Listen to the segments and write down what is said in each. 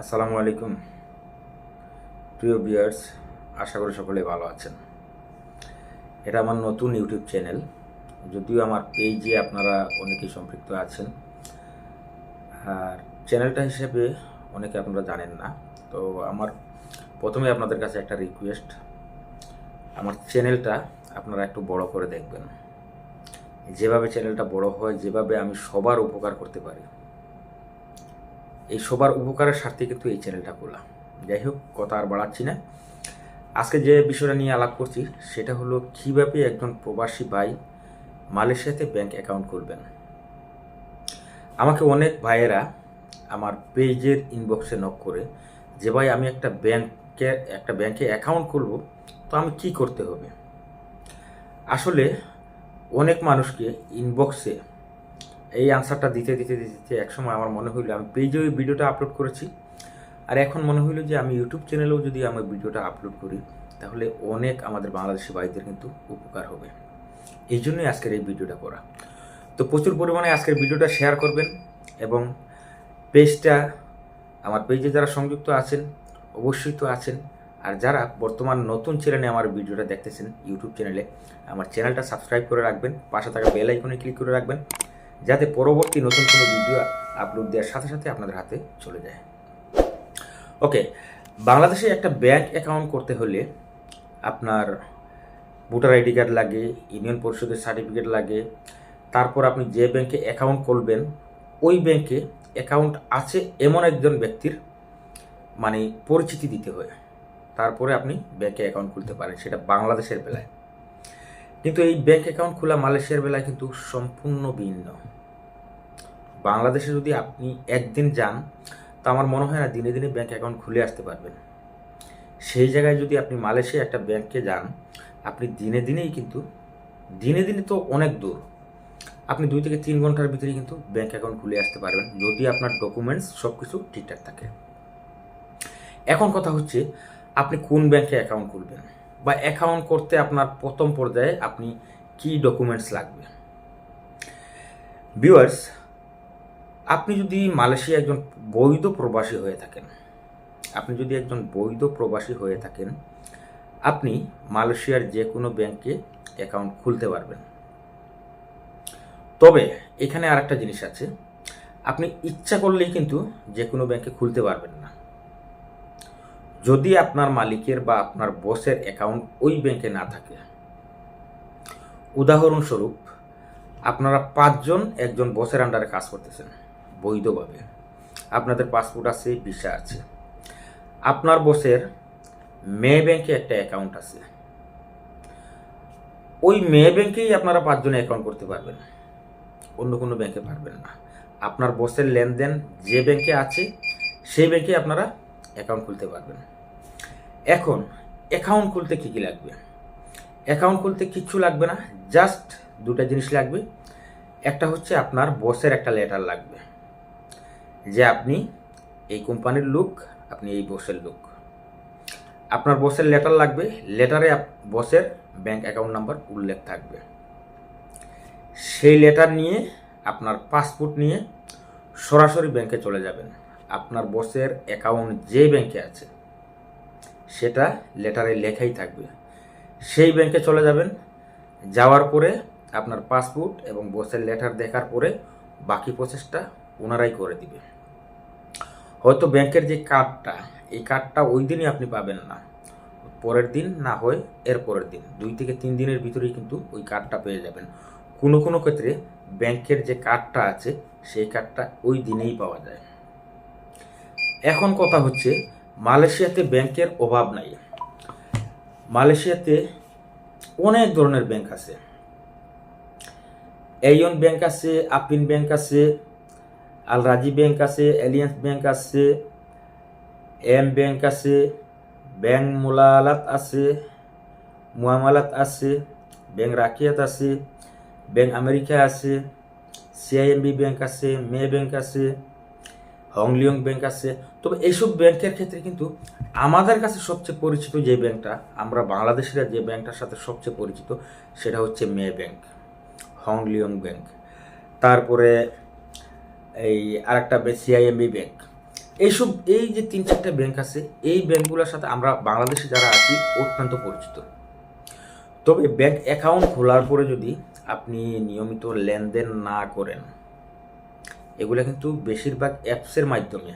আসসালামু আলাইকুম। প্রিয় বিয়ার্স আশা করি সকলে ভালো আছেন। এটা আমার নতুন ইউটিউব চ্যানেল। যদিও আমার পেজে আপনারা অনেকেই সম্পৃক্ত আছেন। আর চ্যানেলটা হিসেবে অনেকে আপনারা জানেন না। তো আমার প্রথমে আপনাদের কাছে একটা রিকোয়েস্ট আমার চ্যানেলটা আপনারা একটু বড় করে দেখবেন। যেভাবে চ্যানেলটা বড় হয়, যেভাবে আমি সবার উপকার করতে পারি এই সবার উপকারের স্বার্থে কিন্তু এই চ্যানেলটা খোলা যাই হোক, কথা আর বাড়াচ্ছি না। আজকে যে বিষয়টা নিয়ে আলাপ করছি, সেটা হলো কীভাবে একজন প্রবাসী ভাই মালয়েশিয়াতে ব্যাংক অ্যাকাউন্ট খুলবেন আমাকে অনেক ভাইয়েরা আমার পেজের ইনবক্সে নক করে যে, ভাই, আমি একটা ব্যাংকে একটা ব্যাংকে অ্যাকাউন্ট খুলবো তো আমি কি করতে হবে? আসলে অনেক মানুষকে ইনবক্সে এই আনসারটা দিতে দিতে দিতে একসময় আমার মনে হইল, আমি পেজে ওই ভিডিওটা আপলোড করেছি। আর এখন মনে হইল যে আমি ইউটিউব চ্যানেলেও যদি আমি ভিডিওটা আপলোড করি, তাহলে অনেক আমাদের বাংলাদেশি ভাইদের কিন্তু উপকার হবে। এই জন্যই আজকের এই ভিডিওটা করা। তো প্রচুর পরিমাণে আজকের ভিডিওটা শেয়ার করবেন এবং পেজটা আমার পেজে যারা সংযুক্ত আছেন, অবশ্যই তো আছেন। আর যারা বর্তমান নতুন চ্যানেলে আমার ভিডিওটা দেখতেছেন ইউটিউব চ্যানেলে আমার চ্যানেলটা সাবস্ক্রাইব করে রাখবেন, পাশে থাকা বেল আইকনে ক্লিক করে রাখবেন। যাতে পরবর্তী নতুন কোনো ভিডিও আপলোড দেওয়ার সাথে সাথে আপনাদের হাতে চলে যায়। ওকে বাংলাদেশে একটা ব্যাংক অ্যাকাউন্ট করতে হলে আপনার ভোটার আইডি কার্ড লাগে ইউনিয়ন পরিষদের সার্টিফিকেট লাগে, তারপর আপনি যে ব্যাংকে অ্যাকাউন্ট করবেন, ওই ব্যাংকে অ্যাকাউন্ট আছে এমন একজন ব্যক্তির মানে পরিচিতি দিতে হয়। তারপরে আপনি ব্যাংকে অ্যাকাউন্ট খুলতে পারেন, সেটা বাংলাদেশের বেলায়। কিন্তু এই ব্যাংক অ্যাকাউন্ট খোলা মালয়েশিয়ার বেলায় কিন্তু সম্পূর্ণ ভিন্ন। বাংলাদেশে যদি আপনি একদিন যান, তা আমার মনে হয় না দিনে দিনে ব্যাংক অ্যাকাউন্ট খুলে আসতে পারবেন। সেই জায়গায় যদি আপনি মালয়েশিয়া একটা ব্যাংকে যান, আপনি দিনে দিনেই কিন্তু, দিনে দিনে তো অনেক দূর। আপনি দুই থেকে তিন ঘণ্টার ভিতরে কিন্তু ব্যাংক অ্যাকাউন্ট খুলে আসতে পারবেন, যদি আপনার ডকুমেন্টস সব কিছু ঠিকঠাক থাকে। এখন কথা হচ্ছে, আপনি কোন ব্যাংকে অ্যাকাউন্ট খুলবেন? বা অ্যাকাউন্ট করতে আপনার প্রথম পর্যায়ে আপনি কি ডকুমেন্টস লাগবে? ভিউয়ার্স আপনি যদি মালয়েশিয়া একজন বৈধ প্রবাসী হয়ে থাকেন, আপনি যদি একজন বৈধ প্রবাসী হয়ে থাকেন, আপনি মালয়েশিয়ার যে কোনো ব্যাংকে অ্যাকাউন্ট খুলতে পারবেন। তবে এখানে আরেকটা জিনিস আছে, আপনি ইচ্ছা করলেই কিন্তু যে কোনো ব্যাংকে খুলতে পারবেন না। যদি আপনার মালিকের বা আপনার বসের অ্যাকাউন্ট ওই ব্যাংকে না থাকে, উদাহরণস্বরূপ আপনারা পাঁচজন একজন বসের আন্ডারে কাজ করতেছেন, বৈধভাবে। আপনাদের পাসপোর্ট আছে ভিসা আছে। আপনার বসের মে ব্যাংকে একটা অ্যাকাউন্ট আছে। ওই মে ব্যাংকেই আপনারা পাঁচজনে অ্যাকাউন্ট করতে পারবেন। অন্য কোনো ব্যাংকে পারবেন না। আপনার বসের লেনদেন যে ব্যাংকে আছে, সেই ব্যাংকে আপনারা অ্যাকাউন্ট খুলতে পারবেন। এখন অ্যাকাউন্ট খুলতে কী কী লাগবে? অ্যাকাউন্ট খুলতে কিচ্ছু লাগবে না জাস্ট দুটা জিনিস লাগবে। একটা হচ্ছে আপনার বসের একটা লেটার লাগবে, যে আপনি এই কোম্পানির লোক আপনি এই বসের লোক আপনার বসের লেটার লাগবে লেটারে বসের ব্যাংক অ্যাকাউন্ট নাম্বার উল্লেখ থাকবে। সেই লেটার নিয়ে আপনার পাসপোর্ট নিয়ে সরাসরি ব্যাংকে চলে যাবেন। আপনার বসের অ্যাকাউন্ট যে ব্যাংকে আছে সেটা লেটারে লেখাই থাকবে। সেই ব্যাংকে চলে যাবেন। যাওয়ার পরে আপনার পাসপোর্ট এবং বসের লেটার দেখার পরে বাকি প্রসেসটা ওনারাই করে দিবে। হয়তো ব্যাংকের যে কার্ডটা এই কার্ডটা ওই দিনই আপনি পাবেন না। পরের দিন না হয় এর পরের দিন। দুই থেকে তিন দিনের ভিতরেই কিন্তু ওই কার্ডটা পেয়ে যাবেন। কোনো কোনো ক্ষেত্রে ব্যাংকের যে কার্ডটা আছে, সেই কার্ডটা ওই দিনেই পাওয়া যায়। এখন কথা হচ্ছে মালয়েশিয়াতে ব্যাংকের অভাব নাই। মালয়েশিয়াতে অনেক ধরনের ব্যাংক আছে। এইন ব্যাংক আছে আপিন ব্যাংক আছে আল রাজি ব্যাংক আছে এলিয়েন্স ব্যাংক আছে এম ব্যাংক আছে ব্যাংক মোলালাত আছে মুয়ামালাত আছে ব্যাংক রাকিয়াত আছে ব্যাংক আমেরিকা আছে সিআইএমবি ব্যাংক আছে মে ব্যাংক আছে হংলিয়ং ব্যাংক আছে। তবে এইসব ব্যাংকের ক্ষেত্রে কিন্তু আমাদের কাছে সবচেয়ে পরিচিত যে ব্যাংকটা, আমরা বাংলাদেশিরা যে ব্যাংকটার সাথে সবচেয়ে পরিচিত, সেটা হচ্ছে মে ব্যাংক হংলিয়ং ব্যাংক তারপরে এই আরেকটা সিআইএমবি ব্যাংক এইসব, এই যে তিন চারটা ব্যাংক আছে, এই ব্যাংকগুলোর সাথে আমরা বাংলাদেশে যারা আছি, অত্যন্ত পরিচিত। তবে ব্যাংক অ্যাকাউন্ট খোলার পরে যদি আপনি নিয়মিত লেনদেন না করেন এগুলো কিন্তু বেশিরভাগ অ্যাপসের মাধ্যমে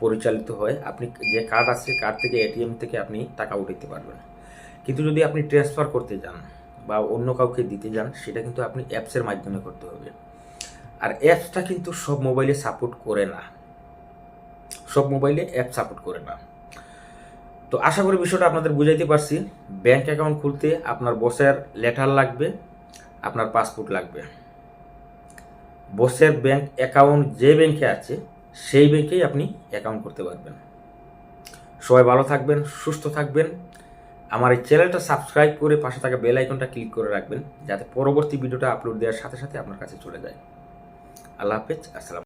পরিচালিত হয়। আপনি যে কার্ড আছে কার্ড থেকে এটিএম থেকে আপনি টাকা উঠাতে পারবেন। কিন্তু যদি আপনি ট্রান্সফার করতে যান বা অন্য কাউকে দিতে যান, সেটা কিন্তু আপনি অ্যাপসের মাধ্যমে করতে হবে। আর অ্যাপসটা কিন্তু সব মোবাইলে সাপোর্ট করে না। সব মোবাইলে অ্যাপ সাপোর্ট করে না। তো আশা করি বিষয়টা আপনাদের বুঝাইতে পারছি। ব্যাংক অ্যাকাউন্ট খুলতে আপনার বসের লেটার লাগবে, আপনার পাসপোর্ট লাগবে। বসের ব্যাংক অ্যাকাউন্ট যে ব্যাংকে আছে, সেই ব্যাংকেই আপনি অ্যাকাউন্ট করতে পারবেন। সবাই ভালো থাকবেন, সুস্থ থাকবেন। আমার এই চ্যানেলটা সাবস্ক্রাইব করে পাশে থাকা বেল আইকনটা ক্লিক করে রাখবেন, যাতে পরবর্তী ভিডিওটা আপলোড দেওয়ার সাথে সাথে আপনার কাছে চলে যায়। আল্লাহ হাফেজ, আসসালাম